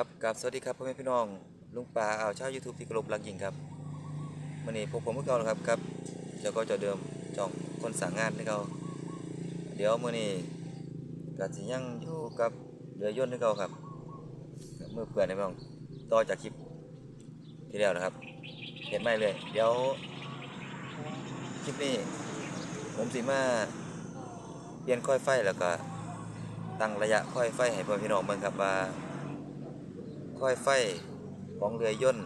ครับกับสวัสดีครับพ่อแม่พี่น้อง ลุงปลาอ่าวชาวยูทูบที่เคารพรักยิ่งครับวันนี้พบผมเมื่อก่อนครับครับเจ้าก็จะเดิมจองคนสั่งงานให้เขาเดี๋ยวมื้อนี้ก็สิยังอยู่กับเรือยนให้เขาครับกับมือเปื่อนให้พี่น้องต่อจากคลิปที่แล้วนะครับ เห็นไหมเลย เดี๋ยวคลิปนี้ ผมสิมาเปลี่ยนค่อยไฟแล้วก็ตั้งระยะค่อยไฟให้พ่อพี่น้องเบิ่งครับว่า ค่อยไฟของเรือย่น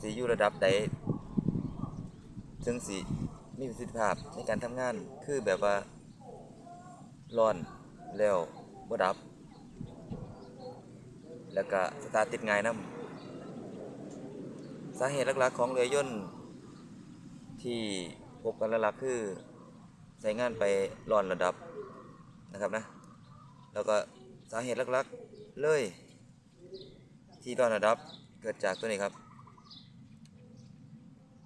สิอยู่ระดับใดถึงสิมีประสิทธิภาพในการทำงานคือแบบว่าร้อนแล้วบ่ดับ แล้วก็สตาร์ติดง่ายนำสาเหตุหลักๆของเรือย่นที่พบกันหลักๆคือใช้งานไปร้อนระดับนะครับนะ แล้วก็สาเหตุหลักๆ เลย ที่ร้อนระดับเกิดจากตัวนี้ครับ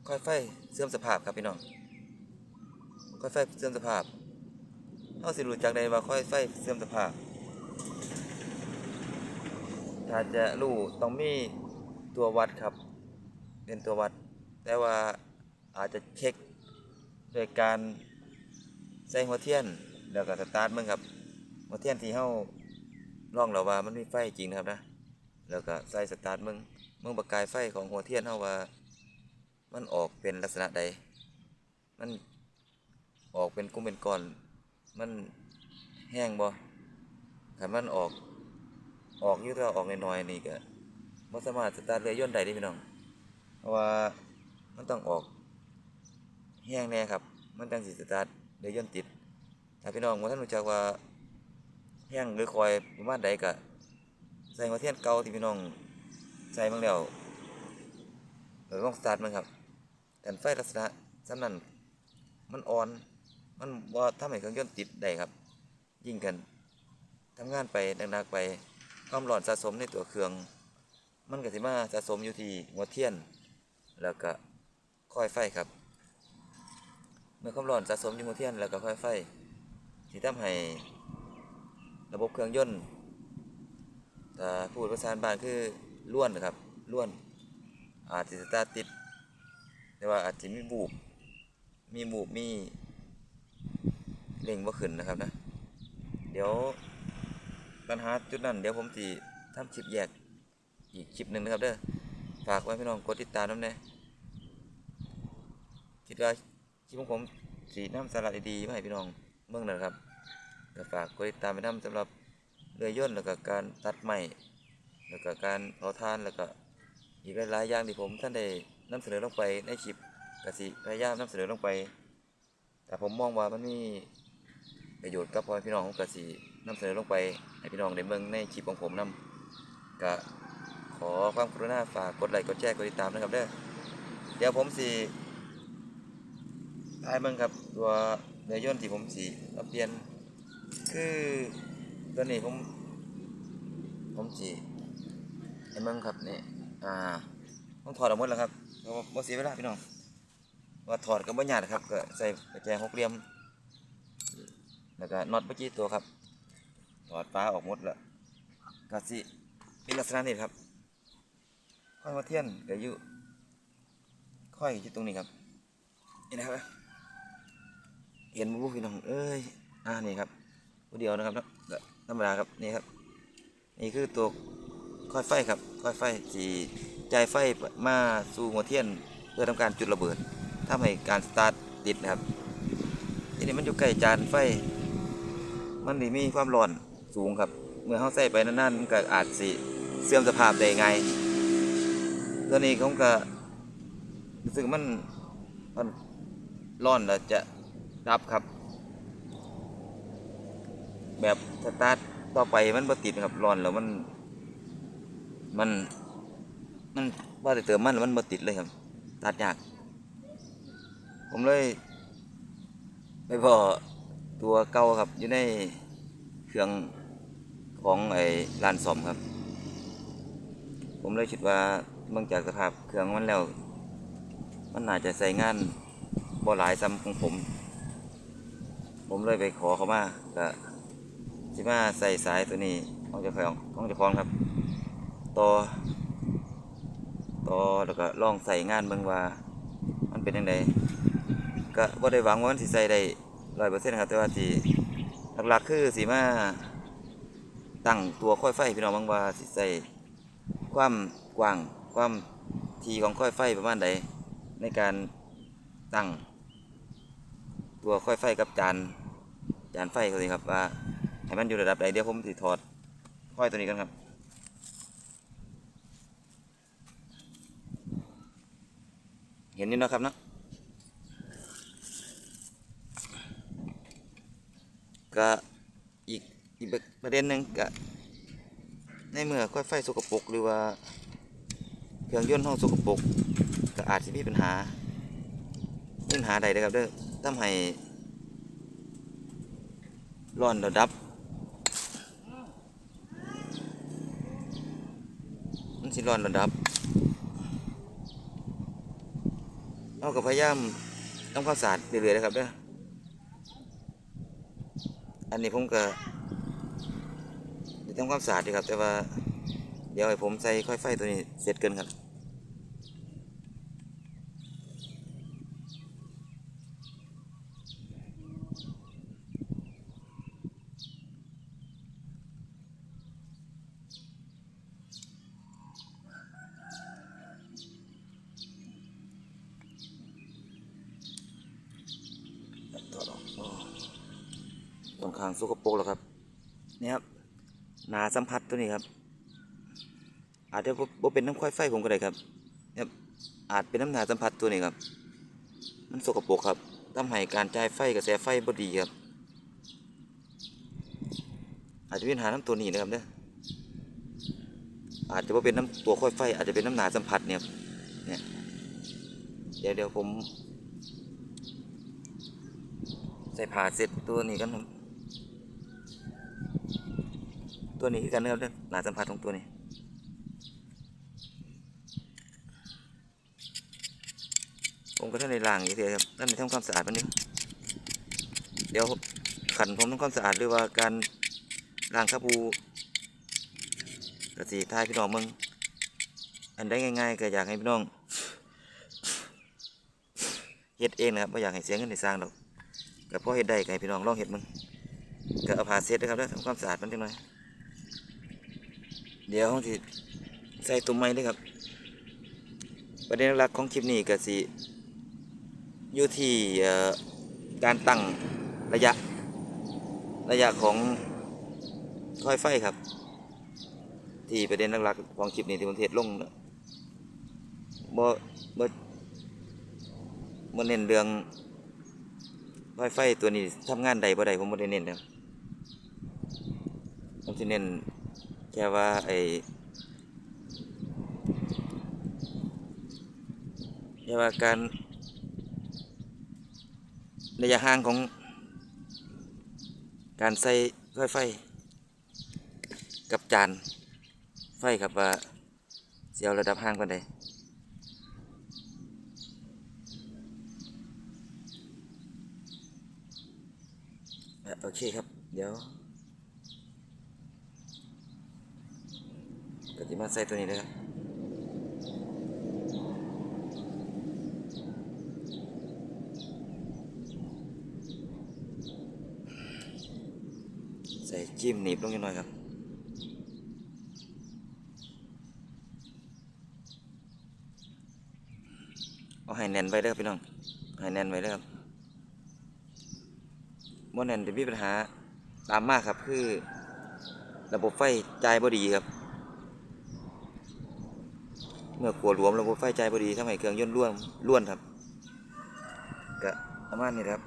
ค่อยไฟเสื่อมสภาพครับพี่น้องค่อยไฟเสื่อมสภาพเอาสิรู้จักได้ว่าค่อยไฟเสื่อมสภาพ ถ้าจะรู้ต้องมีตัววัดครับ เป็นตัววัด แต่ว่าอาจจะเช็คโดยการใส่หัวเทียน แล้วก็สตาร์ทมึงครับหัวเทียนที่เฮา ลองแล้วว่ามันมีไฟจริงนะครับนะ แล้วก็ใส่สตาร์ทมึงมึงประกายไฟของหัวเทียนเฮาว่า มันออกเป็นลักษณะใด มันออกเป็นกลุ่มเป็นก้อน มันแห้งบ่ถ้ามันออกออกยู่ถ้าออกน้อยๆนี่ก็บ่สามารถสตาร์ทเรือยนได้เดิพี่น้อง เพราะว่ามันต้องออกแห้งแน่ครับ มันจังสิสตาร์ทเรือยนติด ถ้าพี่น้องบ่าทันรู้จักว่า แห้งหรือคอยประมาณใดก็ใส่หัวเทียนเก่าที่พี่น้องใส่มาแล้วเออลองสตาร์ทมันครับแต่ไฟลักษณะสำนั้นมันอ่อน มันบ่าทำให้เครื่องยนต์ติดได้ครับ ยิ่งกันทำงานไปนักๆไปความร้อนสะสมในตัวเครื่อง มันก็สิมาสะสมอยู่ที่หัวเทียน แล้วก็ค่อยไฟครับ เมื่อความร้อนสะสมอยู่หัวเทียนแล้วก็ค่อยไฟสิทำให้ ระบบเครื่องยนต์ถ้าพูดภาษาบ้านคือล้วนนะครับล้วน อาจจะสตาร์ติดแต่ว่าอาจจะมีบูบมีบูบมีเร่งบ่าขึ้นนะครับนะเดี๋ยวปัญหาจุดนั้นเดี๋ยวผมสิทำคลิปแยกอีกคลิปหนึ่งนะครับเด้อฝากไว้พี่น้องกดติดตามน้ำแน่คิดว่าคลิปของผมสีน้ำสาระดีๆมาให้พี่น้องเมืองหน่อยนะครับ ก็ฝากกดติดตามไปนำสำหรับเรือยนแล้วก็การตัดไม้แล้วก็การเผาถ่านแล้วก็อีกหลายๆอย่างที่ผมท่านได้นำเสนอลงไปในคลิปกสิพยายามนำเสนอลงไป แต่ผมมองว่ามันมีประโยชน์กับพ่อพี่น้องของกสินำเสนอลงไปให้พี่น้องได้เบิ่งในคลิปของผมนำก็ขอความกรุณาฝากกดไลค์กดแชร์กดติดตามนะครับเด้อเดี๋ยวผมสิถ่ายเบิ่งครับตัวเรือยนที่ผมสิเอาเปลี่ยน คือตัวนี้ผมผมจีให้เบิ่งครับนี่อ่าผมถอดออกหมดแล้วครับเพราะว่าเสียเวลาพี่น้องว่าถอดก็บ่ยากนะครับก็ใส่กระแจหกเหลี่ยมแล้วก็น็อตเมื่อกี้ตัวครับถอดฟ้าออกหมดแล้วก็สิมีลักษณะนี้ครับค่อยมาเทียนก็อยู่ค่อยอยู่ตรงนี้ครับนี่นะครับเห็นบ่รู้พี่น้องเอ้ยอ่านี่ครับ ตัวเดียวนะครับนะธรรมดาครับนี่ครับนี่คือตัวค่อยไฟครับค่อยไฟสีจ่ายไฟมาสู่หัวเทียน เพื่อทำการจุดระเบิดทำให้การสตาร์ทติดนะครับทีนี้มันอยู่ใกล้จานไฟ มันนี่มีความร้อนสูงครับ เมื่อเขาใส่ไปนานๆมันก็อาจสิเสื่อมสภาพได้ไงตัวนี้เขาก็รู้สึกมันมันร้อนแล้วจะดับครับ แบบสตาร์ทต่อไปมันบ่ติดครับร้อนแล้วมัน มันมันว่าแต่เติมมันแล้วมันบ่ติดเลยครับตาร์ทยาก ผมเลยไปพอตัวเก่าครับอยู่ในเครื่องของไอ้ร้านซ่อมครับ ผมเลยคิดว่าเบิ่งจากสภาพเครื่องมันแล้ว มันน่าจะใส่งานบ่หลายซ้ำของผม ผมเลยไปขอเขามาก็ สิมาใส่สายตัวนี้ของจ้าของของจ้าของครับต่อต่อแล้วก็ลองใส่งานเบิ่งว่า มันเป็นยังไงก็บ่ได้หวังว่ามันสิใส่ได้ร้อยเปอร์เซ็นต์ครับแต่ว่าที่หลักๆคือสีมาตั้งตัวค่อยไฟพี่น้องบางว่าสิใส่ความกว้างความทีของค่อยไฟประมาณใดในการตั้ง ตัวค่อยไฟกับจานจานไฟเขาสิครับว่า ให้มันอยู่ระดับใดเดี๋ยวผมสิถอดค่อยตัวนี้กันครับเห็นนี่นะครับเนาะก็อีกอีกประเด็นหนึ่งก็ในเมื่อค่อยไฟสกปรกหรือว่าเครื่องยนต์ห้องสกปรกก็อาจจะมีปัญหาปัญหาใดเลยครับเด้อทำให้ร้อนระดับ มัน สิร้อนระดับเอาก็พยายามทำควาวสารเรื่อยๆนะครับเด้ออันนี้ผมก็ต้องความสะอาดดีครับ แต่ว่า เดี๋ยวให้ผมใส่ค่อยไฟตัวนี้เสร็จเกินครับ ถอดออกโอ้ ตรงคางสกปรกแล้วครับนี่ครับหนาสัมผัสตัวนี้ครับ อาจจะบ่เป็นน้ำค่อยไฟผมก็ได้ครับเนี่ยครับอาจเป็นน้ำหนาสัมผัสตัวนี้ครับ มันสกปรกครับทำให้การจ่ายไฟกระแสไฟบ่ดีครับ อาจจะเป็นปัญหาน้ำตัวนี้นะครับเนี่ยอาจจะว่าเป็นน้ำตัวค่อยไฟ อาจจะเป็นน้ำหนาสัมผัสเนี่ยครับเนี่ยเดี๋ยวเดี๋ยวผม ใส่ผ่าเสร็จตัวนี้กันครับ ตัวนี้คือกันนะครับเด้อหนาสัมผัสของตัวนี้ผมก็ท่านในล่างอย่างเดียวครับท่านในทำความสะอาดมันนี่เดี๋ยวขันผมทำความสะอาดหรือว่าการล้างคาบูกระสีทายพี่น้องมึงอันได้ง่ายๆก็อยากให้พี่น้องเฮ็ดเองนะครับไม่อยากให้เสียเงินในสร้างดอกก็พอเห็ดได้ไก่พี่น้องลองเห็ดมึงก็เอาผ่าเสร็จนะครับแล้วทำความสะอาดมันจังหน่อย เดี๋ยวห้องที่ใส่ตุ้มไม้เลยครับ ประเด็นหลักของคลิปนี้ก็สิอยู่ที่การตั้งระยะระยะของค่อยไฟครับ ที่ประเด็นหลักๆของคลิปนี้ที่ผมเทศลงน่ะบ่บ่บ่เน้นเรื่องไฟไฟตัวนี้ทำงานใดบ่ใดผมบ่ได้เน้นนะครับผมสิเน้น แค่ว่าไอแค่ว่าการระยะห่างของ การใส่ไฟไฟ กับจานไฟครับว่าสิเอาระดับห่างกันใดอะโอเคครับ เดี๋ยว ก็จะมาใส่ตัวนี้เลยครับใส่จิ้มหนีบลงนิดหน่อยครับเอาให้แน่นไว้เด้อพี่น้องให้แน่นไว้เด้อครับมอนันจะมีปัญหาตามมากครับคือ ระบบไฟจ่ายบ่ดีครับ เมื่อขัวหลวมระบบไฟใจ่ายบ่ดีทำให้เครื่องยนต์ร่วนร่วนครับก็ประมาณนี้ครับ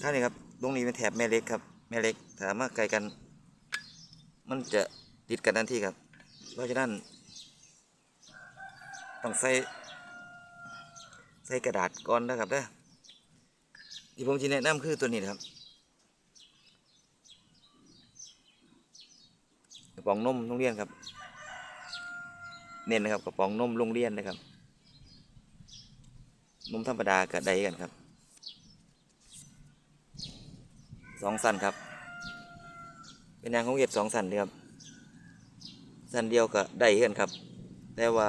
ข้างนี้ครับตรงนี้เป็นแถบแม่เล็กครับแม่เล็กถามว่าไกลกัน มันจะติดกันทันทีครับเพราะฉะนั้นต้องใส่ใส่กระดาษก่อนนะครับเด้อที่ผมจะแนะนำคือตัวนี้นะครับกระป๋องนมโรงเรียนครับ เน้นนะครับกระป๋องนมโรงเรียนนะครับนมธรรมดากับใดกันครับสองสันครับ เป็นยางของเห็ดสองสันเดียครับสันเดียวก็ได้เฮือนครับ แต่ว่า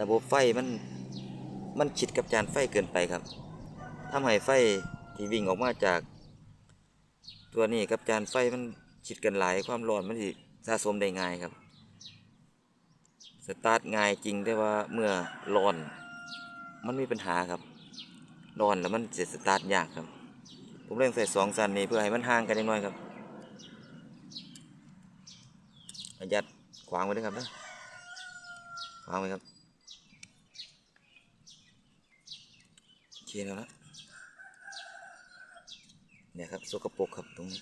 ระบบไฟมันมันชิดกับจานไฟเกินไปครับทำให้ไฟที่วิ่งออกมาจาก ตัวนี้กับจานไฟมันชิดกันหลายความร้อนมันสะสมได้ง่ายครับ สตาร์ทง่ายจริงแต่ว่าเมื่อร้อน มันมีปัญหาครับร้อนแล้วมันจะสตาร์ทยากครับ ผมเร่งใส่สองสันนี้เพื่อให้มันห่างกันนิดหน่อยครับประหยัดขวางไว้ด้วยครับนะขวางไว้ครับโอเคแล้วนะเนี่ยครับสกปรกครับตรงนี้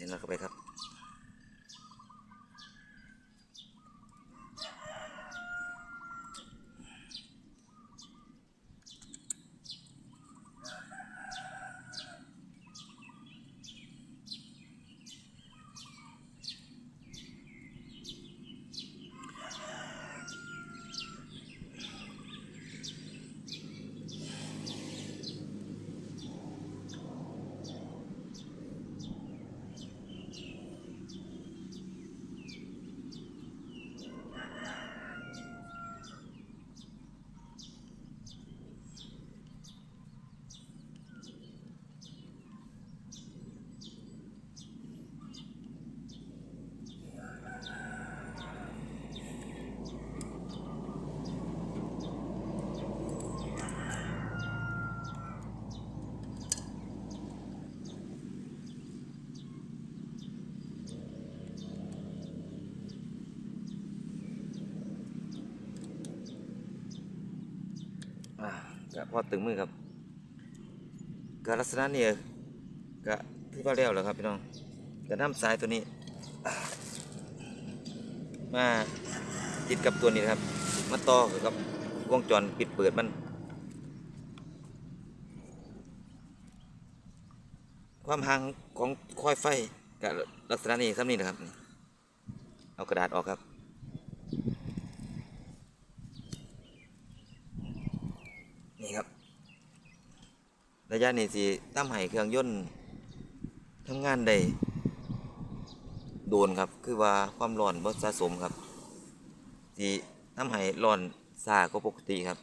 เสร็จแล้วเข้าไปครับ อ่า ก็พอตึงมือครับก็ลักษณะนี้ก็ที่ว่าแล้วแหล้วครับพี่น้องก็น้ำสายตัวนี้ มาติดกับตัวนี้นะครับมาต่อกับวงจรปิดเปิดมัน ความห่างของคอยไฟกับลักษณะนี้ครับนี่นะครับ เอากระดาษออกครับ นี่ครับ ระยะนี้สิตั้มให้เครื่องยนต์ทำงานได้โดนครับ คือว่าความร้อนบ่สะสมครับสิทำให้ร้อนซากว่าปกติครับ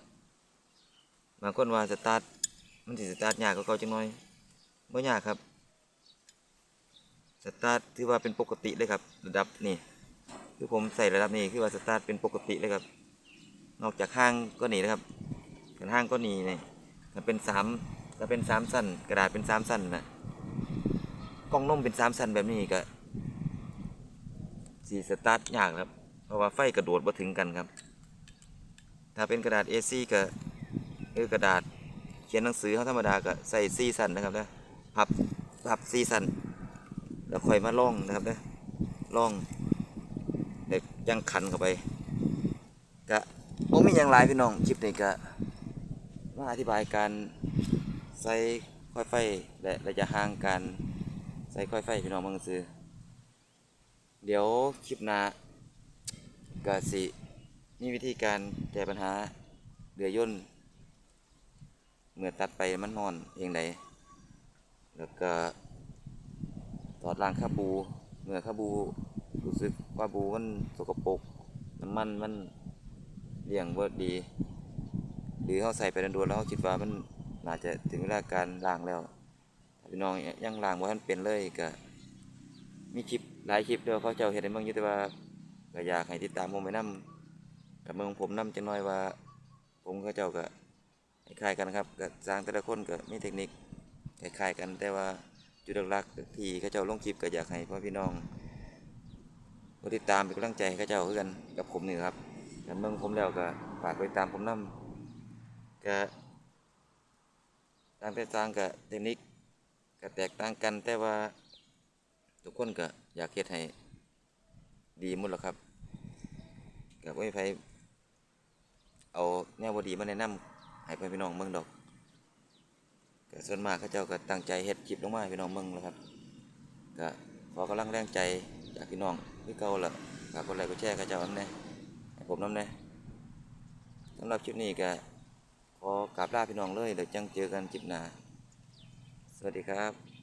บางคนว่าสตาร์ทมันสิสตาร์ทยากกว่าเก่าจังน้อยบ่ยากครับสตาร์ทถือว่าเป็นปกติเลยครับ ระดับนี่คือผมใส่ระดับนี้คือว่าสตาร์ทเป็นปกติเลยครับ นอกจากห้างก็หนีนะครับกันห้างก็หนีเนี่ยมันเป็นสาม ถ้าเป็นสามสั้นกระดาษเป็นสามสั้นนะกล้องนมเป็นสามสั้นแบบนี้ก็สีสตาร์ทยากครับ เพราะว่าไฟกระโดดมาถึงกันครับ ถ้าเป็นกระดาษ A4 ก็เออกระดาษเขียนหนังสือเขาธรรมดาก็ใส่ซีสั้นนะครับนะพับพับซีสั้นแล้วค่อยมาล่องนะครับนะล่องเด็กยังขันเข้าไปก็ผมมีอย่างไรพี่น้องคลิปนี้ก็มาอธิบายการ ใส่ค่อยไฟและระยะห่างการใส่ค่อยไฟพี่น้องเมืองซื้อเดี๋ยวคลิปหน้าก็สิมีวิธีการแก้ปัญหาเรือยนเมื่อตัดไปมันนอนเองใดแล้วก็ถอดล้างคาบูเมื่อคาบูรู้สึกว่าบูมันสกปรกน้ำมันมันเลี่ยงบ่ดี หรือเขาใส่ไปโดนแล้วเขาคิดว่ามัน น่าจะถึงเวลาการล้างแล้วพี่น้องยังล้างว่ามันเป็นเลยก็มีคลิปหลายคลิปเดียวเขาเจ้าเห็นในเมืองยู่แต่ว่าก็อยากให้ติดตามผมไปนํกับเมืองผมนํจังน้อยว่า ผมเขาเจ้าก็คล้ายกันครับก็สร้างแต่ละคนก็มีเทคนิคคล้ายๆกันแต่ว่าจุดหลักที่เขาเจ้าลงคลิปก็อยากให้พ่อพี่น้องติดตามเป็นกำลังใจให้เขาเจ้าคือกันกับผมนี่ครับกันเมืองผมแล้วก็ฝากไปตามผมนํก็ ต่างแต่ต่างกับเทคนิคก็แตกต่างกันแต่ว่าทุกคนก็อยากเฮ็ดให้ดีหมดหรอกครับก็บ่มีไผเอาแนวบดีมาแนะนำให้เพื่อนพี่น้องเมืองดอกก็ส่วนมากเขาเจ้าก็ตั้งใจเฮ็ดคลิปลงมาพี่น้องเมืองแหล้วครับก็ขอกำลังแรงใจจากพี่น้องคือเก่าละฝากกดไลค์กดแชร์เขาเจ้านำแน่ให้ผมน้ำแน่สำหรับคลิปนี้ก็ ขอกราบลาพี่น้องเลยเดี๋ยวจังเจอกันจิบนาสวัสดีครับ